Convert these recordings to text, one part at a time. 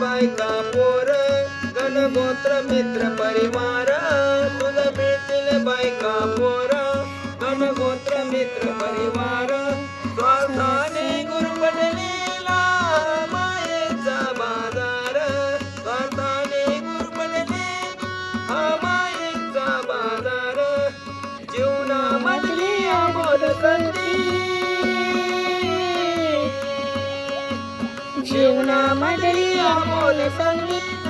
बायका पोर गणगोत्र मित्र परिवार तुझं मिळतील बायका पोर गणगोत्र मित्र परिवार. स्वार्थाने गुरबडलेला मायेचा बाजार स्वार्थाने गुरबडले हा मायेचा बाजार. जीवनामधली अमोल संधी. जीवनामधली अमोल संधी वेळ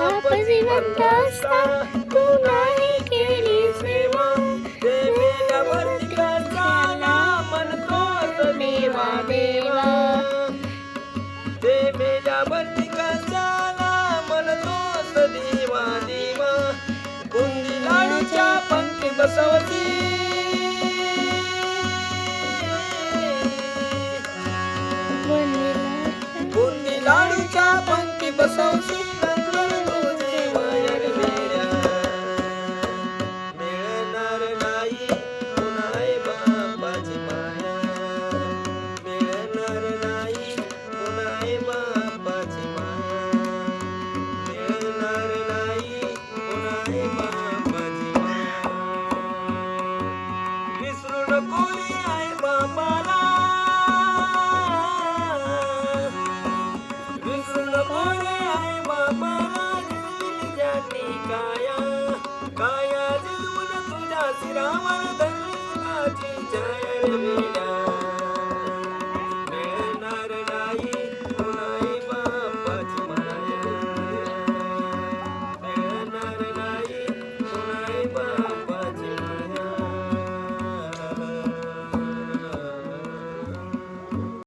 जिवंत असता तू नाही केली सेवा ते मेल्यावरती कशाला म्हणतोस देवा देवा ते मेल्यावरती कशाला म्हणतोस देवा देवा बुंदी लाडूच्या पंक्ती बसवती. बुंदी लाडूच्या पंक्ती बसवती. Jai Jai Jai Jai Jai Jai Jai Jai Jai Jai